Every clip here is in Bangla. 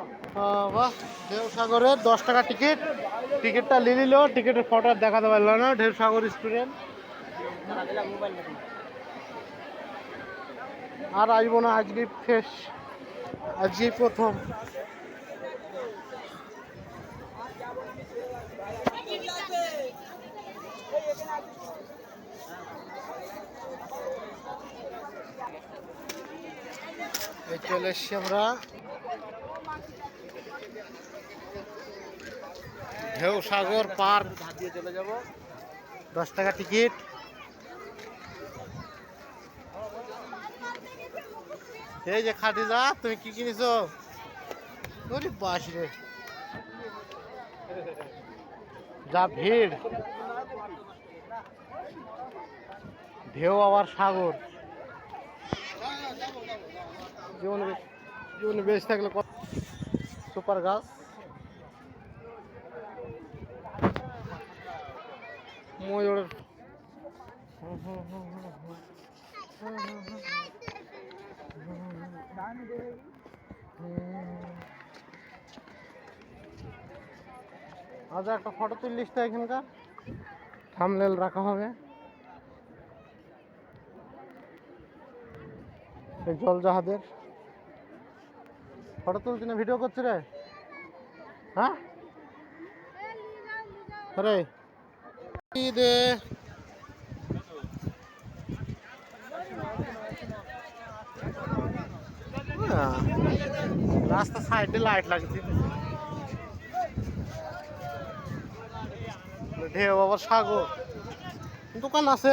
আহ, বাহ সাগরের দশ টাকা টিকিট। টিকিটটা নিয়ে নিল টিকিটের ফটো দেখাতে পারল না ঢেউ সাগর স্টুডেন্ট। আর আসব না আজকে ফ্রেশ আজকেই প্রথম। চলে এসছি আমরা। ঢেউ সাগর পার্ক দিয়ে চলে যাব দশ টাকা টিকিট। এই যে খাদিজা তুমি কি কিনেছো? ওরে বাস রে। যা ভিড়। ঢেউ আবার সাগর। জীবনে বেশ থাকলে সুপার গাছ। হুম হুম। আচ্ছা একটা ফটো তুলিস তো এখানকার। থামলেল রাখা হবে। এই জল জাহাজের ফটো তুলছি না ভিডিও করছি রে। হ্যাঁ? রে দে হ্যাঁ, রাস্তা সাইডে লাইট লাগছে ঢেউ আবার সাগর দোকান আছে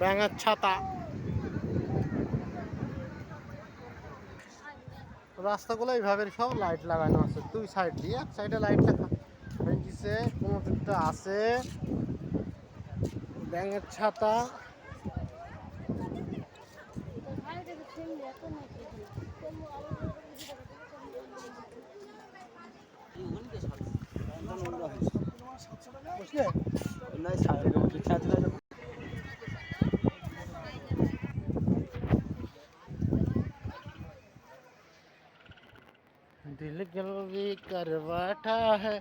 ব্যাঙের ছাতা রাস্তাগুলো এইভাবে সব লাইট লাগানো আছে। দুই সাইড দিয়ে এক সাইডে লাইট দেখা কোনো দিকটা আছে। ব্যাঙের ছাতা। दिल भी कर बैठा है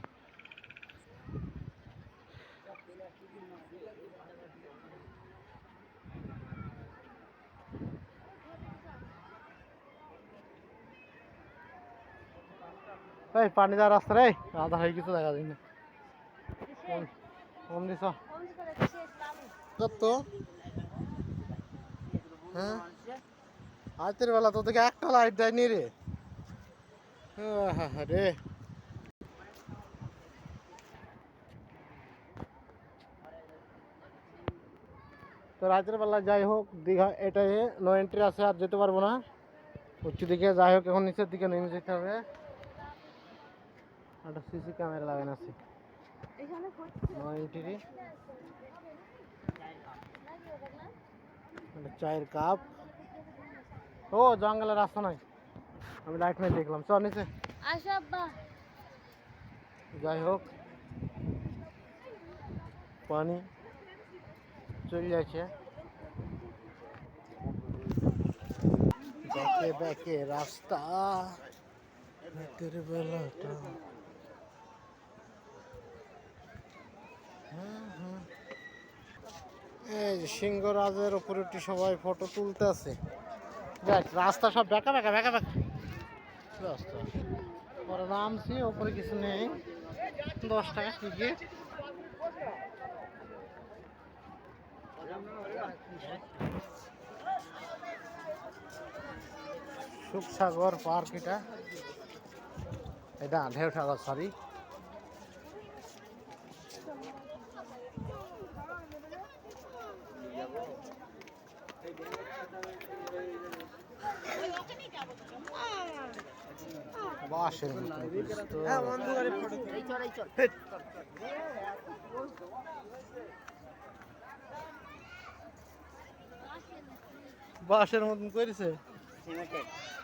এই পানি যাওয়ার রাস্তা রে আধা হয়ে কিছু দেখা যায় না কোন- কোন দিছ কত হ্যাঁ আজকের বেলা তো তোকে একটা লাইট দেয়নি রে আহা রে তো রাতের বেলা যাই হোক দীঘা এটাই নো এন্ট্রি আছে আর যেতে পারব না উচ্চ দিকে যাই হোক এখন নিচের দিকে নেমে যেতে হবে একটা সিসি ক্যামেরা লাগানো আছে নো এন্ট্রি একটা চায়ের কাপ ও জঙ্গলের রাস্তা নাই আমি লাইট নাই দেখলাম চল নিচে আসো আব্বা যাই হোক পানি চলে যাচ্ছে। ব্যাকে ব্যাকে রাস্তা। রাতের বেলাটা। এই সিংহরাজের উপরে একটু সবাই ফটো তুলতে আছে। দেখ রাস্তা সব বেঁকা বেঁকা বেঁকা বেঁকা রাস্তা। পরে নামছি, ওপরে কিছু নেই। দশ টাকা টিকিট সুখসাগর পার্ক এটা। এটা ঢেউ সাগর সরি বাসের মতন বাসের মতন করেছে?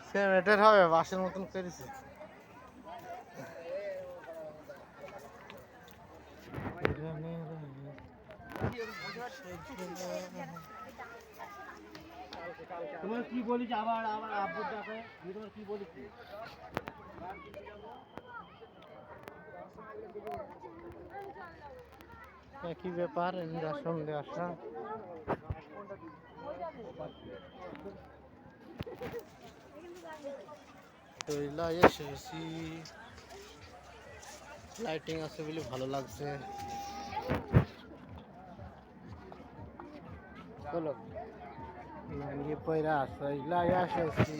সিমেন্টের হবে বাসের মতন করেছে। তোমার কি বলিস? আবার আবার আব্বুর ডাকে। আমি তোমার কি বলেছি একই ব্যাপার এমনি সন্ধে আসা তৈলা এসেছি লাইটিং আছে বলে ভালো লাগছে চলো নাঙ্গি পয়রা তৈলা এসেছি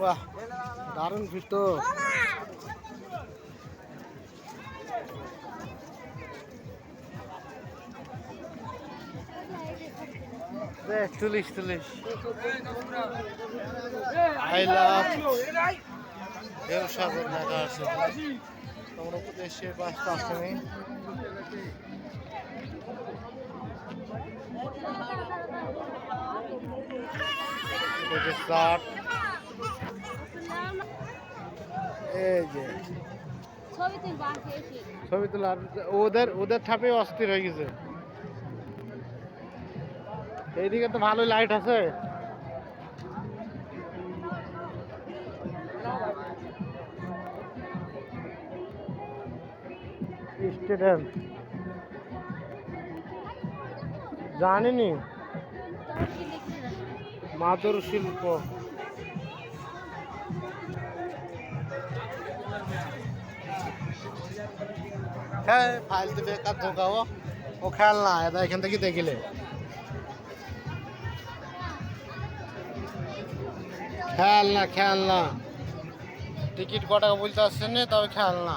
বাহ, দারুণ ফিরতো। দেখ তুলিস তুলিস আই লাভ দেব সাগর লেখা আছে তোমরা দেশে পাঁচটা এই যে। ছবি তোলার ওদের ওদের ঠাপে অস্থির হয়ে গেছে। এইদিকে তো ভালো লাইট আছে। স্টুডেন্ট জানিনি। মাদুর শিল্প। হ্যাঁ ফাইল তো বেকার ঢোকাও ও খেয়াল না এটা এখান থেকে দেখিলে। খেয়াল না খেয়াল না টিকিট কটা বলতে আসছে না? তবে খেয়াল না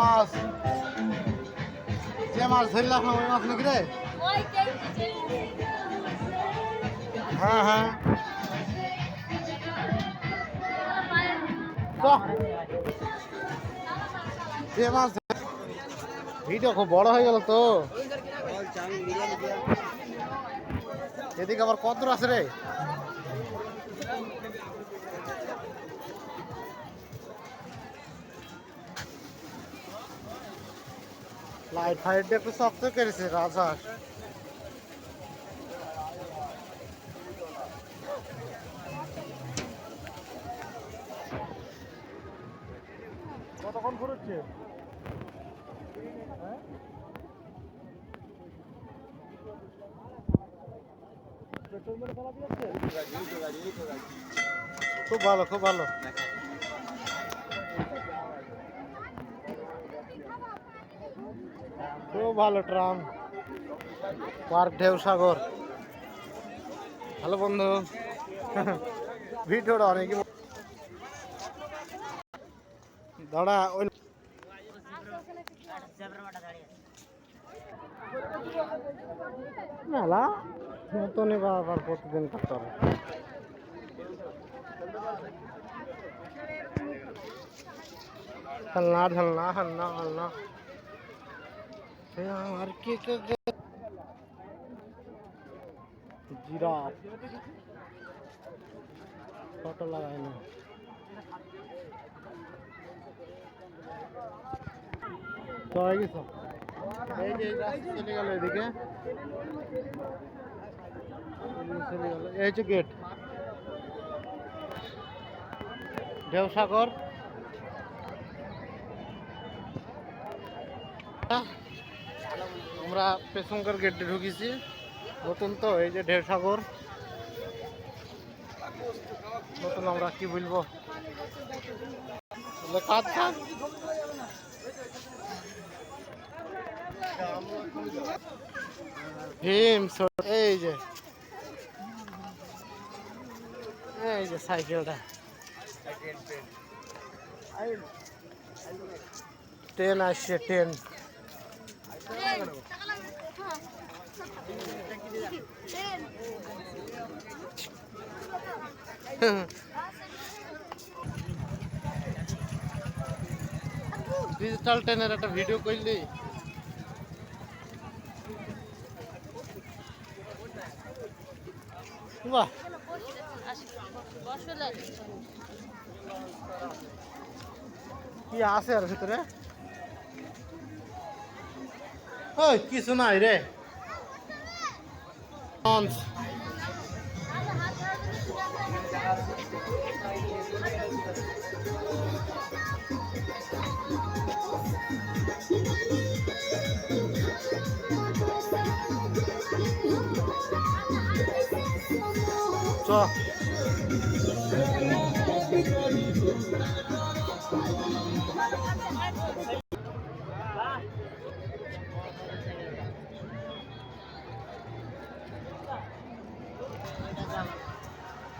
মাছ। যে মাছ ধরলাম না ওই মাছ নাকি রে? হ্যাঁ হ্যাঁ। যে মাছ ভিডিও খুব বড় হয়ে গেল তো। এদিকে আবার কত আছে রে। লাইট ফাইট একটু শক্ত করেছে রাজহাঁস কতক্ষণ ঘুরছে? খুব ভালো খুব ভালো। খুব ভালো ট্রাম। পার্ক ঢেউ সাগর। হ্যালো বন্ধু। ভিডিওটা অনেক দাঁড়া, ওই মেলা মতনই বারবার প্রতিদিন করতে হবে। খেলনা ঢেলনা হেলনা হেলনা। এ আমার কি কে জিরাফ ফটো লাগাই না এই যে চলে গেল এদিকে চলে গেল ঢেউসাগর আমরা পেছনকার গেটে ঢুকেছি। নতুন তো, এই যে ঢেউসাগর নতুন আমরা কি বলব? বলে কাজ কাজ ভীম এই যে। এই যে সাইকেলটা। ট্রেন আসছে, ট্রেন। ডিজিটাল ট্রেনের একটা ভিডিও করলি? বাহ। কি আছে আর ভিতরে? ওই কিছু নাই রে। চ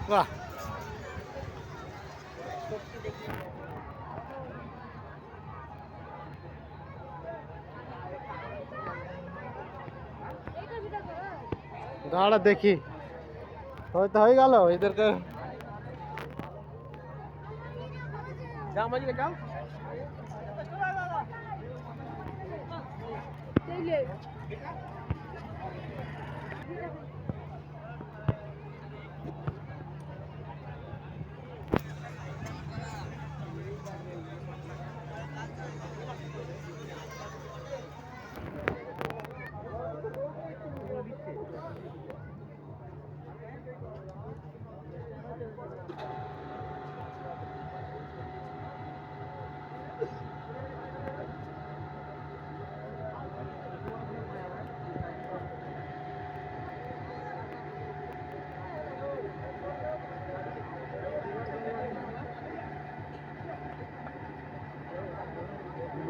বাহ দাঁড়া দেখি হয়তো হয়ে গেল এদেরকে যাও মাঝে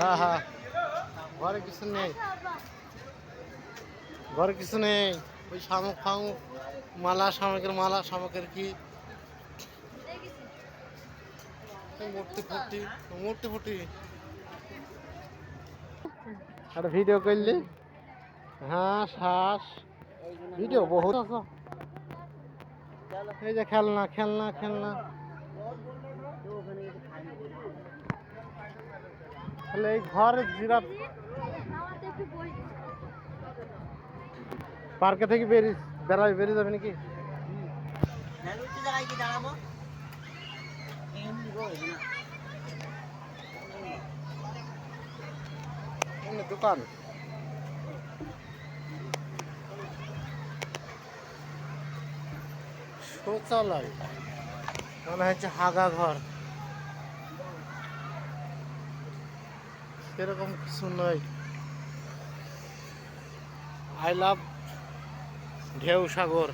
হ্যাঁ হ্যাঁ। ঘরে কিছু নেই। ঘরে কিছু নেই। ওই শামুক ফামুক, মালা শামুকের মালা, শামুকের কি? মূর্তি ফুর্তি মূর্তি ফুর্তি একটা ভিডিও করলি? হাঁস হাঁস ভিডিও বহুত। আছে এই যে খেলনা খেলনা খেলনা। তাহলে এই ঘর জিরাফ পার্কে থেকে বেরিয়ে বেড়াই বেরিয়ে যাবে নাকি? দাঁড়াবো দোকান। শৌচালয়। মনে হচ্ছে হাগা ঘর। সেরকম কিছু নয় আই লাভ ঢেউ সাগর।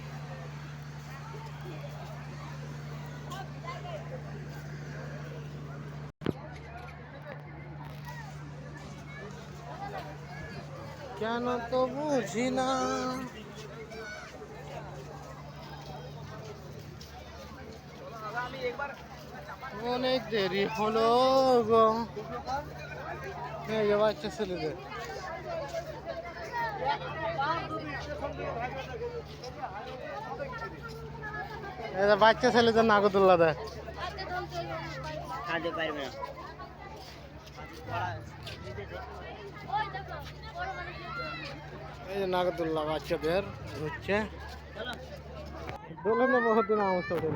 কেন তো বুঝি না? অনেক দেরি হলো গো। এই যে বাচ্চা ছেলেদের এই যে বাচ্চা ছেলেদের নাগদুল্লা দেয় কাজে পারবে না এই যে নাগদুল্লা বাচ্চাদের ঘুরছে দোলনে বহুত দিন আমার চড়ে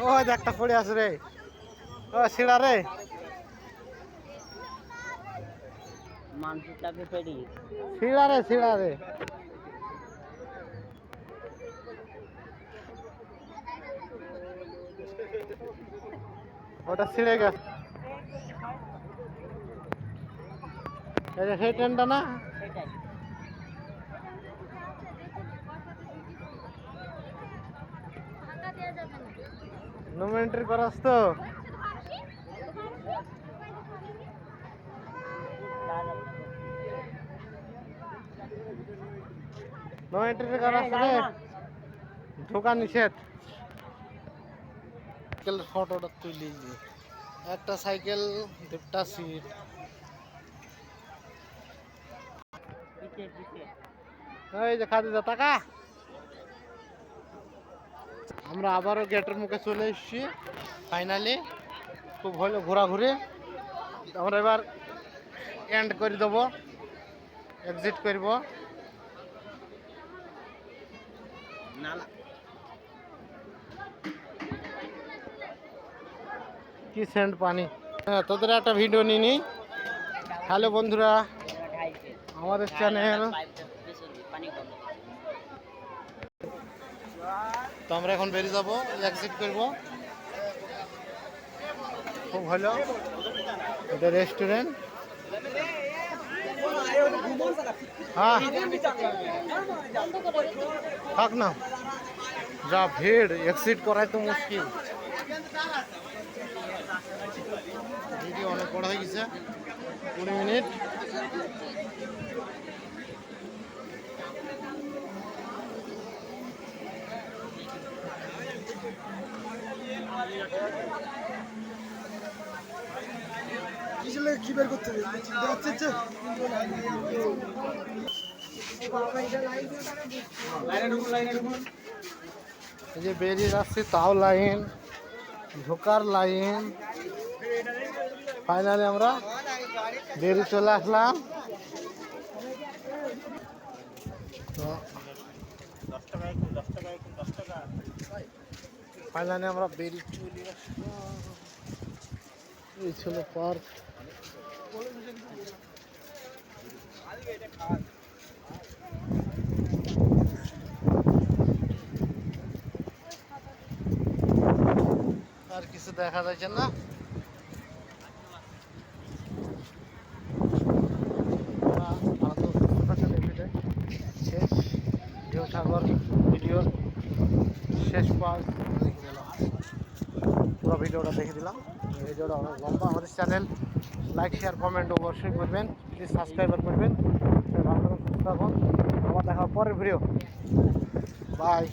ও একটা পড়ে আছে রে ও শিড়া রে মানসিকটাকে পেটি শিড়া রে শিড়া রে ওটা ছিঁড়ে গেছে এই যে সেই ট্রেনটা না সেটাই নো এন্ট্রি করাস তো নো এন্ট্রি করাস রে ঢোকা নিষেধ। সাইকেলের ফটোটা তুলি। একটা সাইকেল দুটা সিট। এই যে খাদিজা টাকা আমরা আবারও গেটের মুখে চলে এসেছি ফাইনালি খুব হলো ঘোরাঘুরি। আমরা এবার এন্ড করে দেবো এক্সিট করব। নালা। কি সেন্ট পানি? হ্যাঁ তোদের একটা ভিডিও নিয়ে নিই হ্যালো বন্ধুরা, আমাদের চ্যানেল তো আমরা এখন বেরিয়ে যাব এক্সিট করব। খুব ভালো। এটা রেস্টুরেন্ট হ্যাঁ। থাক না। যা ভিড় এক্সিট করাই তো মুশকিল। ভিডিও অনেক বড় হয়ে গেছে। কুড়ি মিনিট। কি বের করতে দেখতে এই যে বেরিয়ে যাচ্ছি, তাও লাইন, ঢোকার লাইন। ফাইনালি আমরা বেরিয়ে চলে আসলাম। তো ফাইনালি আমরা বেরিয়ে চলে আসলাম। এই ছিল পার্ক আর কিছু দেখা যাচ্ছে না। ভিডিওটা দেখে দিলাম। ভিডিওটা অনেক লম্বা। আমাদের চ্যানেল লাইক শেয়ার কমেন্ট অবশ্যই করবেন। প্লিজ সাবস্ক্রাইবার করবেন। ভালো থাকুন, সুস্থ থাকুন। আবার দেখা পরের ভিডিও বাই